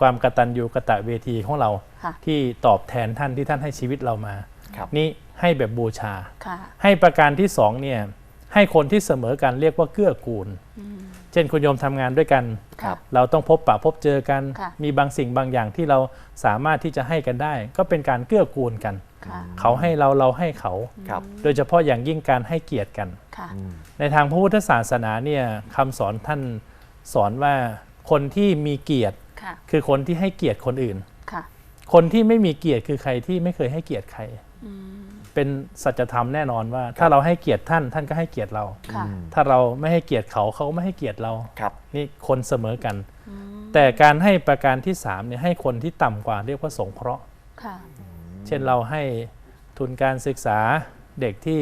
ความกตัญญูกะตะเวทีของเราค่ะที่ตอบแทนท่านที่ท่านให้ชีวิตเรามาครับนี่ให้แบบบูชาค่ะให้ประการที่สองเนี่ยให้คนที่เสมอกันเรียกว่าเกื้อกูล เช่นคุณโยมทำงานด้วยกันครับเราต้องพบปะพบเจอกันค่ะมีบางสิ่งบางอย่างที่เราสามารถที่จะให้กันได้ ก็เป็นการเกื้อกูลกันค่ะเขาให้เราเราให้เขาครับโดยเฉพาะอย่างยิ่งการให้เกียรติกันค่ะอืมในทางพระพุทธศาสนาเนี่ยคำสอนท่านสอนว่าคนที่มีเกียรติ ค่ะคือคนที่ให้เกียรติคนอื่นค่ะคนที่ไม่มีเกียรติคือใครที่ไม่เคยให้เกียรติใครเป็นสัจธรรมแน่นอนว่า ถ้าเราให้เกียรติท่านท่านก็ให้เกียรติเราค่ะอืมถ้าเราไม่ให้เกียรติเขาเขาก็ไม่ให้เกียรติเราครับนี่คนเสมอกัน แต่การให้ประการที่สามเนี่ยให้คนที่ต่ำกว่าเรียกว่าสงเคราะห์ค่ะเช่นเราให้ทุนการศึกษาเด็กที่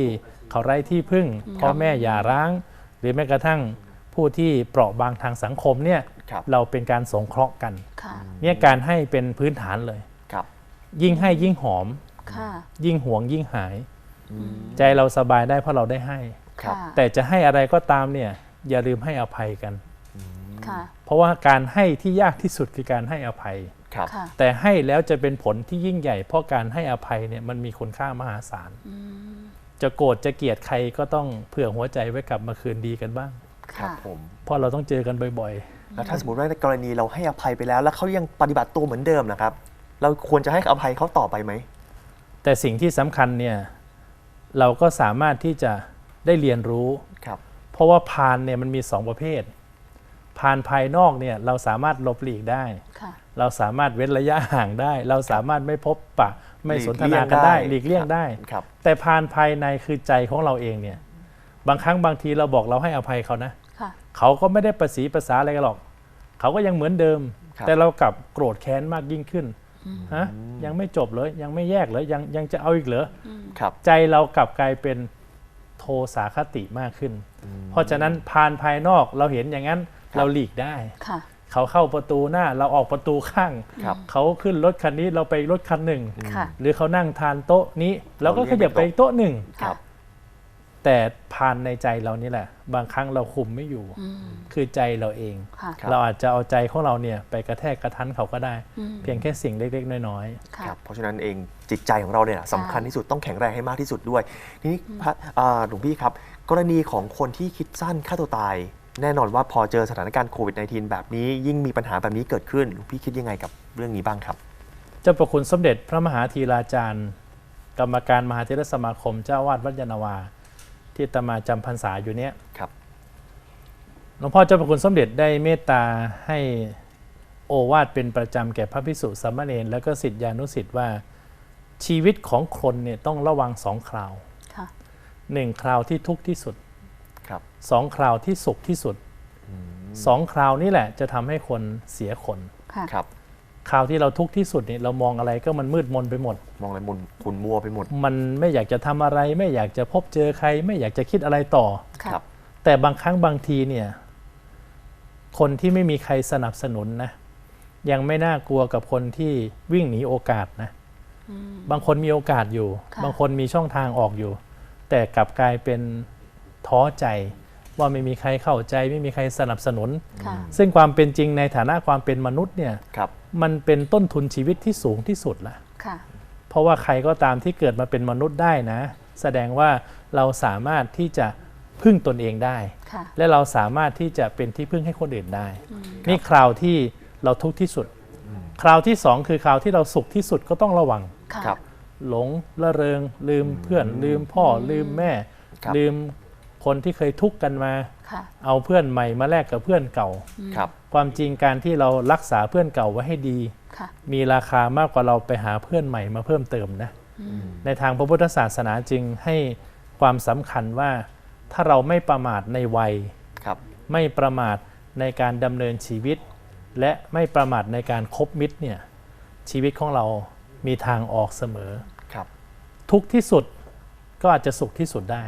เขาไร้ที่พึ่งพ่อแม่หย่าร้าง หรือแม้กระทั่งผู้ที่เปราะบางทางสังคมเนี่ยค รับเราเป็นการสงเคราะห์กันค่ะเนี่ยการให้เป็นพื้นฐานเลยครับยิ่งให้ยิ่งหอมค่ะยิ่งหวงยิ่งหายอืมใจเราสบายได้เพราะเราได้ให้ครับค่ะแต่จะให้อะไรก็ตามเนี่ย อย่าลืมให้อภัยกันค่ะเพราะว่าการให้ที่ยากที่สุดคือการให้อภัยครับค่ะแต่ให้แล้วจะเป็นผลที่ยิ่งใหญ่ เพราะการให้อภัยเนี่ยมันมีคุณค่ามหาศาลจะโกรธจะเกลียดใครก็ต้องเผื่อหัวใจไว้กลับมาคืนดีกันบ้าง ครับค่ะผมเพราะเราต้องเจอกันบ่อย แล้วถ้าสมมติว่าในกรณีเราให้อภัยไปแล้ว แล้วเขายังปฏิบัติตัวเหมือนเดิมนะครับ เราควรจะให้อภัยเขาต่อไปไหมๆแต่สิ่งที่สำคัญเนี่ยเราก็สามารถที่จะได้เรียนรู้ครับเพราะว่าพานเนี่ยมันมีสองประเภท พานภายนอกเนี่ยเราสามารถหลบหลีกได้ค่ะเราสามารถเว้นระยะห่างได้ เราสามารถไม่พบปะไม่หลีกสนทนากันได้เลี่ยงได้ หลีกเลี่ยงได้ครับแต่พานภายในคือใจของเราเองเนี่ยบางครั้งบางทีเราบอกเราให้อภัยเขานะค่ะ เขาก็ไม่ได้ประสีภาษาอะไรกันหรอก เขาก็ยังเหมือนเดิมครับแต่เรากลับโกรธแค้นมากยิ่งขึ้นฮะยังไม่จบเลยยังไม่แยกเลยยังยังจะเอาอีกเหรอครับใจเรากลับกลายเป็นโทสาคติมากขึ้น เพราะฉะนั้นพานภายนอกเราเห็นอย่างนั้นเราหลีกได้ค่ะเขาเข้าประตูหน้าเราออกประตูข้างครับเขาขึ้นรถคันนี้เราไปรถคันหนึ่งค่ะหรือเขานั่งทานโต๊ะนี้ เราก็เราขเลี่ยงยับไปไปอีกโต๊ะหนึ่งครับ แต่พานในใจเรานี่แหละ บางครั้งเราคุมไม่อยู่อืมคือใจเราเองค่ะครับเราอาจจะเอาใจของเราเนี่ยไปกระแทกกระทันเขาก็ได้อืมเพียงแค่สิ่งเล็กๆ น้อยค่ะครับเพราะฉะนั้นเองจิตใจของเราเนี่ยสำคัญที่สุดต้องแข็งแรงให้มากที่สุดด้วยทีนี้พระอ่าหลวงพี่ครับ กรณีของคนที่คิดสั้นฆ่าตัวตาย แน่นอนว่าพอเจอสถานการณ์โควิด -19 แบบนี้ ยิ่งมีปัญหาแบบนี้เกิดขึ้นหลวงพี่คิดยังไงกับเรื่องนี้บ้างครับๆเจ้าประคุณสมเด็จพระมหาธีราจารย์ กรรมการมหาเทรสมาคมเจ้าวาดวัดยานนาวา ที่อาตมาจำพรรษาอยู่เนี้ยครับหลวงพ่อเจ้าประคุณสมเด็จได้เมตตาให้โอวาทเป็นประจำแก่พระภิกษุสามเณรและก็สิทธิานุสิทธิ์ว่าชีวิตของคนเนี่ยต้องระวังสองคราวค่ะหนึ่งคราวที่ทุกข์ที่สุดครับสองคราวที่สุขที่สุดสองคราวนี้แหละจะทำให้คนเสียคนค่ะครับ คราวที่เราทุกข์ที่สุดเนี่ยเรามองอะไรก็มันมืดมนไปหมด มองอะไรมุนขุนมัวไปหมด มันไม่อยากจะทำอะไร ไม่อยากจะพบเจอใคร ไม่อยากจะคิดอะไรต่อค่ะครับ แต่บางครั้งบางทีเนี่ย คนที่ไม่มีใครสนับสนุนนะ ยังไม่น่ากลัวกับคนที่วิ่งหนีโอกาสนะบางคนมีโอกาสอยู่ ค่ะ บางคนมีช่องทางออกอยู่ แต่กลับกลายเป็นท้อใจ ว่าไม่มีใครเข้าใจไม่มีใครสนับสนุน ค่ะ ซึ่งความเป็นจริงในฐานะความเป็นมนุษย์เนี่ยครับ มันเป็นต้นทุนชีวิตที่สูงที่สุดละ ค่ะ เพราะว่าใครก็ตามที่เกิดมาเป็นมนุษย์ได้นะ แสดงว่าเราสามารถที่จะพึ่งตนเองได้ ค่ะ และเราสามารถที่จะเป็นที่พึ่งให้คนอื่นได้ นี่คราวที่เราทุกข์ที่สุด คราวที่สองคือคราวที่เราสุขที่สุดก็ต้องระวัง ค่ะ ครับ หลงละเริงลืมเพื่อนลืมพ่อลืมแม่ ครับ ลืม คนที่เคยทุกข์กันมา ค่ะ เอาเพื่อนใหม่มาแลกกับเพื่อนเก่า ครับ ความจริงการที่เรารักษาเพื่อนเก่าไว้ให้ดี ค่ะ มีราคามากกว่าเราไปหาเพื่อนใหม่มาเพิ่มเติมนะ ในทางพระพุทธศาสนาจึงให้ความสำคัญว่า ถ้าเราไม่ประมาทในวัย ครับ ไม่ประมาทในการดำเนินชีวิต และไม่ประมาทในการคบมิตรเนี่ยชีวิตของเรามีทางออกเสมอ ครับ ทุกข์ที่สุดก็อาจจะสุขที่สุดได้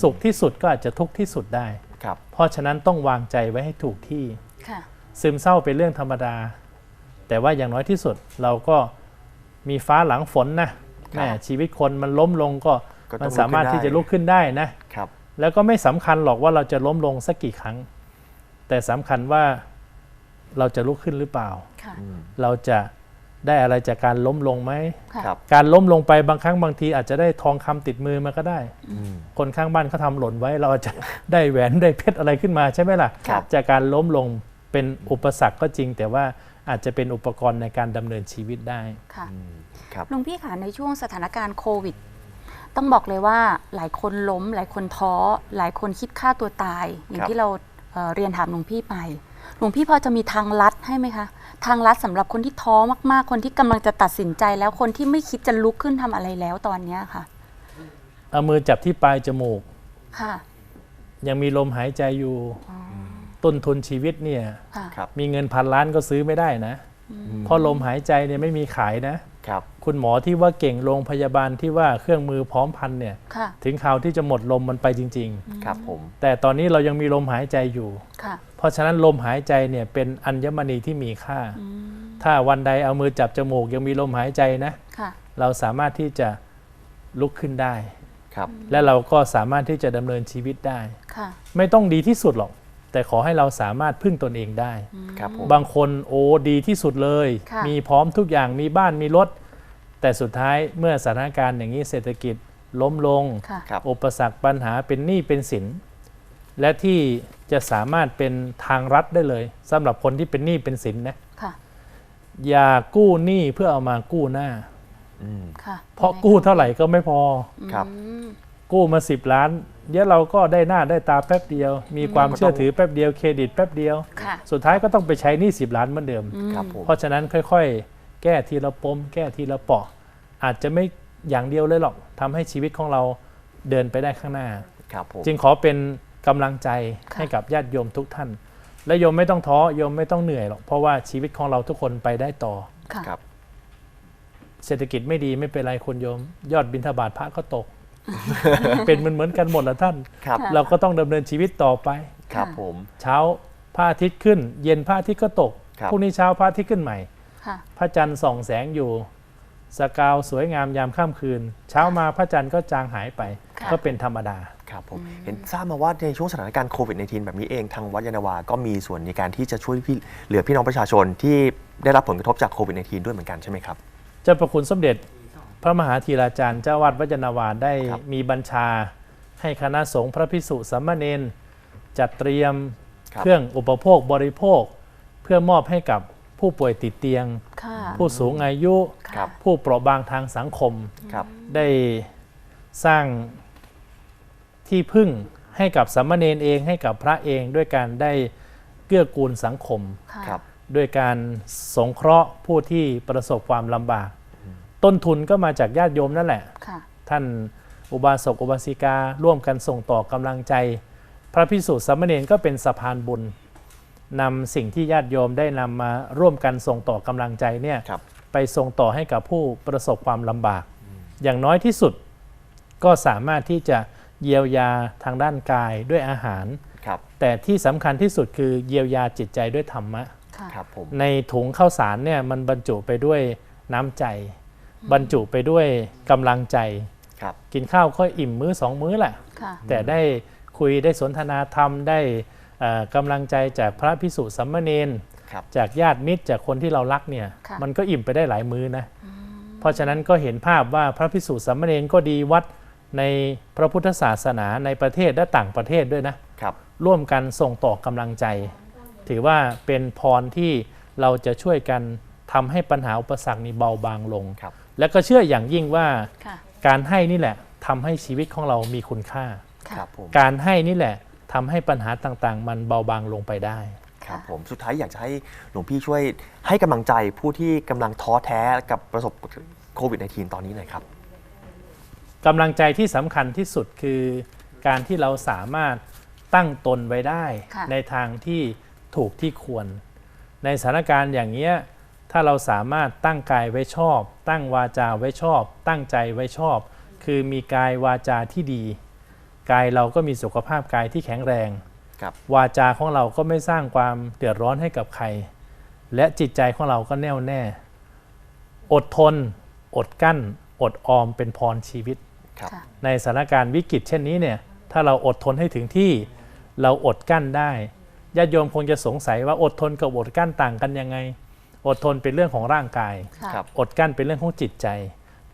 สุขที่สุดก็อาจจะทุกข์ที่สุดได้ครับเพราะฉะนั้นต้องวางใจไว้ให้ถูกที่ค่ะซึมเศร้าเป็นเรื่องธรรมดา แต่ว่าอย่างน้อยที่สุดเราก็มีฟ้าหลังฝนนะแม่ชีวิตคนมันล้มลงก็ก็ต้องมันสามารถลุกขึ้นได้ที่จะลุกขึ้นได้นะครับแล้วก็ไม่สำคัญหรอกว่าเราจะล้มลงสักกี่ครั้ง แต่สำคัญว่าเราจะลุกขึ้นหรือเปล่าค่ะอืมเราจะ ได้อะไรจากการล้มลงไหมค่ะครับ การล้มลงไปบางครั้งบางทีอาจจะได้ทองคำติดมือมาก็ได้อืมคนข้างบ้านเขาทำหล่นไว้เราอาจจะได้แหวนได้เพชรอะไรขึ้นมาใช่ไหมล่ะครับจากการล้มลงเป็นอุปสรรคก็จริง แต่ว่าอาจจะเป็นอุปกรณ์ในการดำเนินชีวิตได้ค่ะอืมครับหลุงพี่ค่ะในช่วงสถานการณ์โควิด ต้องบอกเลยว่าหลายคนล้ม หลายคนท้อ หลายคนคิดฆ่าตัวตาย อย่าคงรับที่เราเอ่อเรียนถามหลวงพี่ไปหลวงพี่พอจะมีทางลัดให้ไหมคะ ทางลัดสำหรับคนที่ท้อมากๆ คนที่กำลังจะตัดสินใจแล้วคนที่ไม่คิดจะลุกขึ้นทำอะไรแล้วตอนเนี้ยค่ะ เอามือจับที่ปลายจมูก ค่ะ ยังมีลมหายใจอยู่ ต้นทุนชีวิตเนี่ยค่ะครับมีเงินพันล้านก็ซื้อไม่ได้นะเพราะลมหายใจเนี่ยไม่มีขายนะ ครับคุณหมอที่ว่าเก่งโรงพยาบาลที่ว่าเครื่องมือพร้อมพันเนี่ยค่ะ ถึงข่าวที่จะหมดลมมันไปจริง ครับผมๆ แต่ตอนนี้เรายังมีลมหายใจอยู่ ค่ะ เพราะฉะนั้นลมหายใจเนี่ยเป็นอัญมณีที่มีค่า อืม ถ้าวันใดเอามือจับจมูกยังมีลมหายใจนะ ค่ะ เราสามารถที่จะลุกขึ้นได้ ครับ และเราก็สามารถที่จะดำเนินชีวิตได้ ค่ะ ไม่ต้องดีที่สุดหรอก แต่ขอให้เราสามารถพึ่งตนเองได้ ครับผมบางคนโอ้ดีที่สุดเลย ค่ะ มีพร้อมทุกอย่างมีบ้านมีรถ แต่สุดท้ายเมื่อสถานการณ์อย่างนี้เศรษฐกิจล้มลง ค่ะ ครับอุปสรรคปัญหาเป็นหนี้เป็นสิน และที่จะสามารถเป็นทางรัดได้เลยสำหรับคนที่เป็นหนี้เป็นสินนะค่ะ อย่ากู้หนี้เพื่อเอามากู้หน้า อืม ค่ะเพราะกู้เท่าไหร่ก็ไม่พอ ครับ อืม กู้มา 10 ล้าน เดี๋ยวเราก็ได้หน้าได้ตาแป๊บเดียว มีความก็ต้องเชื่อถือแป๊บเดียวเครดิตแป๊บเดียว ค่ะ สุดท้ายก็ต้องไปใช้หนี้10ล้านเหมือนเดิมอืมครับผม เพราะฉะนั้นค่อยๆ แก้ทีละปม แก้ทีละเปาะ อาจจะไม่อย่างเดียวเลยหรอกทำให้ชีวิตของเราเดินไปได้ข้างหน้า ครับผม จึงขอเป็นกำลังใจค่ะ ให้กับญาติโยมทุกท่าน และโยมไม่ต้องท้อโยมไม่ต้องเหนื่อยหรอกเพราะว่าชีวิตของเราทุกคนไปได้ต่อ ค่ะ ครับ เศรษฐกิจไม่ดีไม่เป็นไรคุณโยม ยอดบิณฑบาตพระก็ตก เป็นเหมือนเหมือนกันหมดละท่าน ครับค่ะเราก็ต้องดำเนินชีวิตต่อไป ครับค่ะผม เช้าพระอาทิตย์ขึ้น เย็นพระอาทิตย์ก็ตกครับ พรุ่งนี้เช้าพระอาทิตย์ขึ้นใหม่ ค่ะ พระจันทร์ส่องแสงอยู่ สกาวสวยงามยามค่ำคืน เช้ามาพระจันทร์ก็จางหายไป ค่ะ ก็เป็นธรรมดา ครับผมเห็นทราบมาว่าในช่วงสถานการณ์โควิด -19 แบบนี้เองทางวัดยานนาวาก็มีส่วนในการที่จะช่วยพี่เหลือพี่น้องประชาชนที่ได้รับผลกระทบจากโควิด -19 ด้วยเหมือนกันใช่ไหมครับ เจ้าประคุณสมเด็จ พระมหาธีราจารย์เจ้าวัดวัจนาวาสได้ครับมีบัญชา ให้คณะสงฆ์พระพิสุสามเณรจัดเตรียมครับเครื่องอุปโภคบริโภค เพื่อมอบให้กับผู้ป่วยติดเตียงค่ะผู้สูงอายุครับผู้เปราะบางทางสังคมครับได้สร้างที่พึ่งให้กับสามเณรเองให้กับพระเองด้วยการได้เกื้อกูลสังคมค่ะครับด้วยการสงเคราะห์ผู้ที่ประสบความลำบาก ต้นทุนก็มาจากญาติโยมนั่นแหละค่ะท่านอุบาสกอุบาสิกา ร่วมกันส่งต่อกำลังใจ พระพิสุสามเณรก็เป็นสะพานบุญนำสิ่งที่ญาติโยมได้นำมาร่วมกันส่งต่อกำลังใจเนี่ยครับไปส่งต่อให้กับผู้ประสบความลำบาก อย่างน้อยที่สุดก็สามารถที่จะเยียวยาทางด้านกายด้วยอาหารครับแต่ที่สำคัญที่สุดคือเยียวยาจิตใจด้วยธรรมะค่ะครับผมในถุงข้าวสารเนี่ยมันบรรจุไปด้วยน้ำใจ บรรจุไปด้วยกำลังใจครับกินข้าวก็อิ่มมื้อสองมื้อแหละค่ะแต่ได้คุยได้สนทนาธรรมได้เอ่อกำลังใจจากพระพิสุสัมมาเนนครับจากญาติมิตรจากคนที่เรารักเนี่ยค่ะมันก็อิ่มไปได้หลายมื้อนะ เพราะฉะนั้นก็เห็นภาพว่าพระพิสุสัมมาเนนก็ดีวัดในพระพุทธศาสนาในประเทศและต่างประเทศด้วยนะครับร่วมกันส่งต่อกำลังใจ ถือว่าเป็นพรที่เราจะช่วยกันทำให้ปัญหาอุปสรรคนี้เบาบางลงครับ และก็เชื่ออย่างยิ่งว่าค่ะการให้นี่แหละทำให้ชีวิตของเรามีคุณค่าค่ะครับผมการให้นี่แหละทำให้ปัญหาต่างๆ มันเบาบางลงไปได้ ครับผมสุดท้ายอยากจะให้หลวงพี่ช่วยให้กำลังใจผู้ที่กำลังท้อแท้กับประสบโควิด -19 ตอนนี้หน่อยครับ กำลังใจที่สำคัญที่สุดคือการที่เราสามารถตั้งตนไว้ได้ ค่ะ ในทางที่ถูกที่ควร ในสถานการณ์อย่างเนี้ย ถ้าเราสามารถตั้งกายไว้ชอบ ตั้งวาจาไว้ชอบ ตั้งใจไว้ชอบ คือมีกายวาจาที่ดี กายเราก็มีสุขภาพกายที่แข็งแรงครับวาจาของเราก็ไม่สร้างความเดือดร้อนให้กับใคร และจิตใจของเราก็แน่วแน่ อดทน อดกั้น อดออมเป็นพรชีวิตครับค่ะในสถานการณ์วิกฤตเช่นนี้เนี่ย ถ้าเราอดทนให้ถึงที่ เราอดกั้นได้ ญาติโยมคงจะสงสัยว่าอดทนกับอดกลั้นต่างกันยังไง อดทนเป็นเรื่องของร่างกายค่ะครับ อดกลั้นเป็นเรื่องของจิตใจ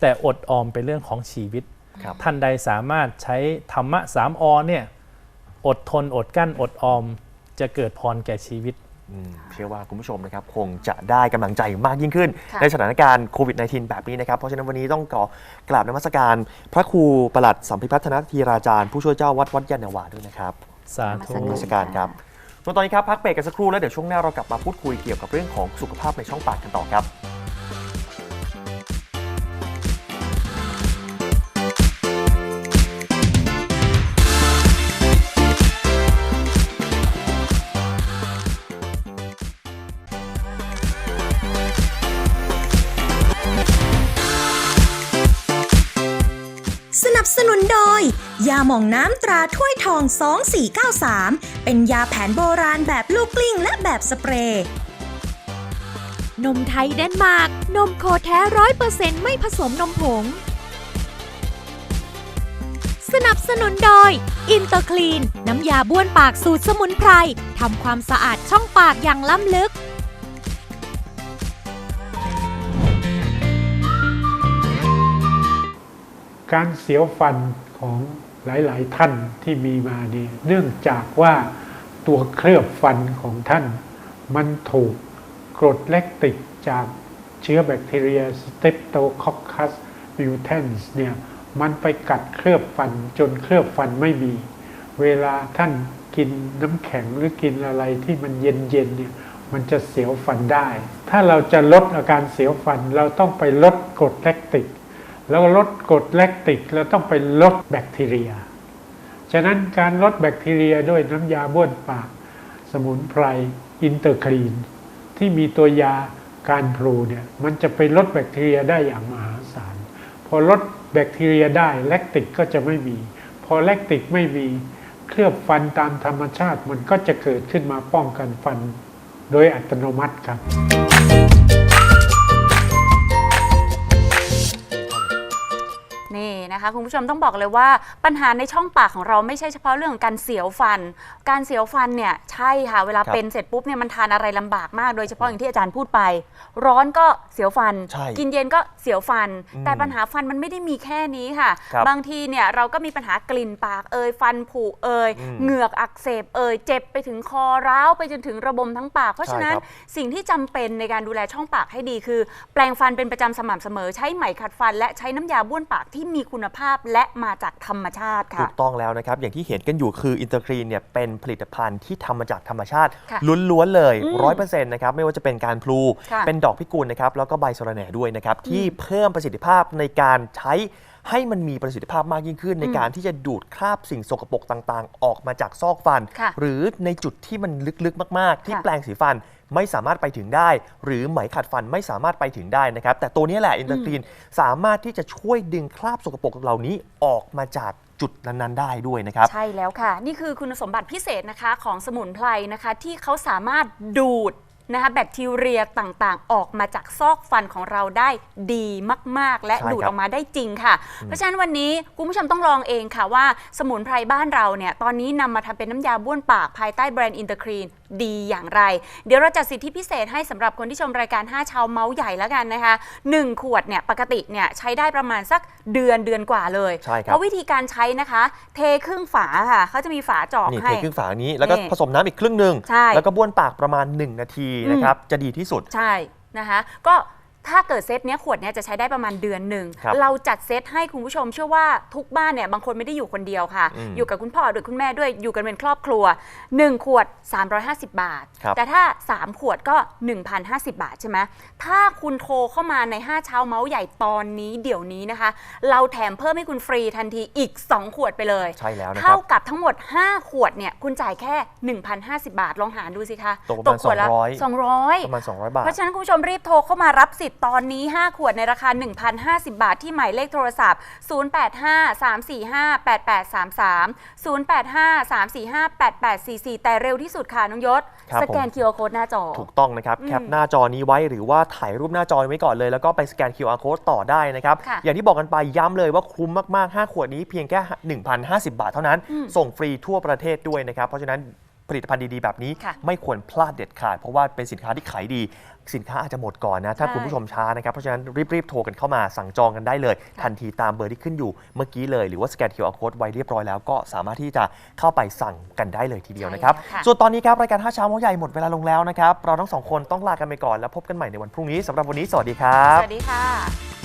แต่อดออมเป็นเรื่องของชีวิต ครับ ท่านใดสามารถใช้ธรรมะสามอเนี่ยอดทนอดกลั้นอดออมจะเกิดพรแก่ชีวิต อืมเชื่อว่าคุณผู้ชมนะครับคงจะได้กำลังใจมากยิ่งขึ้น ค่ะ ในสถานการณ์โควิด -19 แบบนี้นะครับ เพราะฉะนั้นวันนี้ต้องขอกราบนมัสการ พระครูประหลัดสัมพิพัฒนธีราจารย์ ผู้ช่วยเจ้าวัดวัดยานนาวาด้วยนะครับสาธุ นมัสการครับ ส่วนตอนนี้ครับพักเบรกกันสักครู่แล้วเดี๋ยวช่วงหน้าเรากลับมาพูดคุยเกี่ยวกับเรื่องของสุขภาพในช่องปากกันต่อครับาหม่องน้ำตราถ้วยทอง 2493 เป็นยาแผนโบราณแบบลูกกลิ้งและแบบสเปรย์ นมไทยเดนมาร์ก นมโคแท้ร้อยเปอร์เซ็นต์ไม่ผสมนมผง สนับสนุนโดย อินเตอร์คลีน น้ำยาบ้วนปากสูตรสมุนไพร ทำความสะอาดช่องปากอย่างล้ำลึกการเสียวฟันของ หลาย ๆ ท่านที่มีมาเนี่ยเนื่องจากว่าตัวเคลือบฟันของท่าน มันถูกกรดแลคติกจากเชื้อแบคทีเรีย Streptococcus mutans เนี่ยมันไปกัดเคลือบฟันจนเคลือบฟันไม่มี เวลาท่านกินน้ำแข็งหรือกินอะไรที่มันเย็นๆเนี่ยมันจะเสียวฟันได้ ถ้าเราจะลดอาการเสียวฟันเราต้องไปลดกรดแลคติก แล้วลดกรดแลคติกเราต้องไปลดแบคทีเรีย ฉะนั้นการลดแบคทีเรียด้วยน้ำยาบ้วนปาก สมุนไพรอินเตอร์คลีน ที่มีตัวยาการพลูเนี่ยมันจะไปลดแบคทีเรียได้อย่างมหาศาล พอลดแบคทีเรียได้แลคติกก็จะไม่มี พอแลคติกไม่มีเคลือบฟันตามธรรมชาติมันก็จะเกิดขึ้นมาป้องกันฟัน โดยอัตโนมัติครับ นี่นะคะคุณผู้ชมต้องบอกเลยว่าปัญหาในช่องปากของเราไม่ใช่เฉพาะเรื่องของการเสียวฟัน การเสียวฟันเนี่ยใช่ค่ะเวลาครับเป็นเสร็จปุ๊บเนี่ยมันทานอะไรลำบากมากโดยเฉพาะอย่างที่อาจารย์พูดไป ร้อนก็เสียวฟัน ใช่กินเย็นก็เสียวฟัน อืมแต่ปัญหาฟันมันไม่ได้มีแค่นี้ค่ะครับบางทีเนี่ยเราก็มีปัญหากลิ่นปากเอยฟันผุเอยอืมเหงือกอักเสบเอยเจ็บไปถึงคอร้าวไปจนถึงระบมทั้งปาก เพราะฉะนั้น ใช่ครับ สิ่งที่จำเป็นในการดูแลช่องปากให้ดีคือ แปลงฟันเป็นประจำสม่ำเสมอใช้ไหมขัดฟัน และใช้น้ำยาบ้วนปากที่มีคุณภาพและมาจากธรรมชาติถูค่ะกต้องแล้วนะครับ อย่างที่เห็นกันอยู่คืออินเตอร์ครีนเนี่ยเป็นผลิตภัณฑ์ที่ทำมาจากธรรมชาติค่ะล้วนๆเลยอืมร้อยเปอร์เซ็นต์นะครับไม่ว่าจะเป็นการพลูค่ะเป็นดอกพิกุลนะครับแล้วก็ใบสะระแหน่ด้วยนะครับที่เพิ่มประสิทธิภาพในการใช้ ให้มันมีประสิทธิภาพมากยิ่งขึ้น ในการที่จะดูดคราบสิ่งสกปรกต่างๆ ออกมาจากซอกฟันค่ะหรือในจุดที่มันลึกๆ มากๆ ที่ค่ะแปลงสีฟันไม่สามารถไปถึงได้ หรือไหมขัดฟันไม่สามารถไปถึงได้นะครับ แต่ตัวนี้แหละอินเตอร์ครีนสามารถที่จะช่วยดึงคราบสกปรกเหล่านี้ออกมาจากจุดนั้นๆได้ด้วยนะครับ ใช่แล้วค่ะ นี่คือคุณสมบัติพิเศษนะคะของสมุนไพรนะคะ ที่เขาสามารถดูด นะคะแบคทีเรียต่างๆ ออกมาจากซอกฟันของเราได้ดีมาก ๆ และใช่ครับดูดออกมาได้จริงค่ะ เพราะฉะนั้นวันนี้คุณผู้ชมต้องลองเองค่ะว่าสมุนไพรบ้านเราเนี่ยตอนนี้นำมาทำเป็นน้ำยาบ้วนปากภายใต้แบรนด์อินเตอร์ครีนดีอย่างไร เดี๋ยวเราจัดสิทธิพิเศษให้สำหรับคนที่ชมรายการ 5 ชาวเมาส์ใหญ่แล้วกันนะคะ 1 ขวดเนี่ยปกติเนี่ยใช้ได้ประมาณสักเดือนเดือนกว่าเลย ใช่ครับ เพราะวิธีการใช้นะคะ เทครึ่งฝาค่ะเขาจะมีฝาจอกนี่เทให้ ครึ่งฝานี้แล้วก็นี่ผสมน้ำอีกครึ่งหนึ่งใช่ แล้วก็บ้วนปากประมาณ 1 นาทีนะครับจะดีที่สุด ใช่นะคะ ก็ ถ้าเกิดเซตเนี้ยขวดเนี้ยจะใช้ได้ประมาณเดือนหนึ่ง ครับเราจัดเซตให้คุณผู้ชมเชื่อว่าทุกบ้านเนี่ยบางคนไม่ได้อยู่คนเดียวค่ะ อืมอยู่กับคุณพ่อหรือคุณแม่ด้วยอยู่กันเป็นครอบครัว 1 ขวด 350 บาท ครับ แต่ถ้า 3 ขวดก็ 1,050 บาทใช่ไหมถ้าคุณโทรเข้ามาใน 5 เช้าเมาส์ใหญ่ตอนนี้เดี๋ยวนี้นะคะ เราแถมเพิ่มให้คุณฟรีทันทีอีก 2 ขวดไปเลย ใช่แล้วนะคเท่ารับ กับทั้งหมด 5 ขวดเนี่ยคุณจ่ายแค่ 1,050 บาทลองหารดูสิคะตกประมาณขวดละ200 200ประมาณ 200 บาท เพราะฉะนั้นคุณผู้ชมรีบโทรเข้ามารับสิทธิ์ตอนนี้ 5 ขวดในราคา 1,050 บาทที่หมายเลขโทรศัพท์ 0853458833 0853458844 แต่เร็วที่สุดค่ะน้องยศ ครับสแกน ผม QR code หน้าจอ ถูกต้องนะครับ อืมแคปหน้าจอนี้ไว้หรือว่าถ่ายรูปหน้าจอไว้ก่อนเลย แล้วก็ไปสแกน QR code ต่อได้นะครับ ค่ะ อย่างที่บอกกันไปย้ำเลยว่าคุ้มมากๆ 5 ขวดนี้เพียงแค่ 1,050 บาทเท่านั้นอืมส่งฟรีทั่วประเทศด้วยนะครับ เพราะฉะนั้นผลิตภัณฑ์ดี ๆ แบบนี้ ค่ะ ไม่ควรพลาดเด็ดขาด เพราะว่าเป็นสินค้าที่ขายดี สินค้าอาจจะหมดก่อนนะ ถ้าใช่คุณผู้ชมช้านะครับ เพราะฉะนั้นรีบๆโทรกันเข้ามาสั่งจองกันได้เลย ทันทีตามเบอร์ที่ขึ้นอยู่เมื่อกี้เลย หรือว่าสแกน QR Code ไว้เรียบร้อยแล้วก็สามารถที่จะเข้าไปสั่งกันได้เลยทีเดียวนะครับใช่แล้วค่ะส่วนตอนนี้ครับรายการห้าเช้าเมาส์ใหญ่หมดเวลาลงแล้วนะครับ เราทั้งสองคนต้องลากันไปก่อนแล้วพบกันใหม่ในวันพรุ่งนี้สำหรับวันนี้สวัสดีครับ สวัสดีค่ะ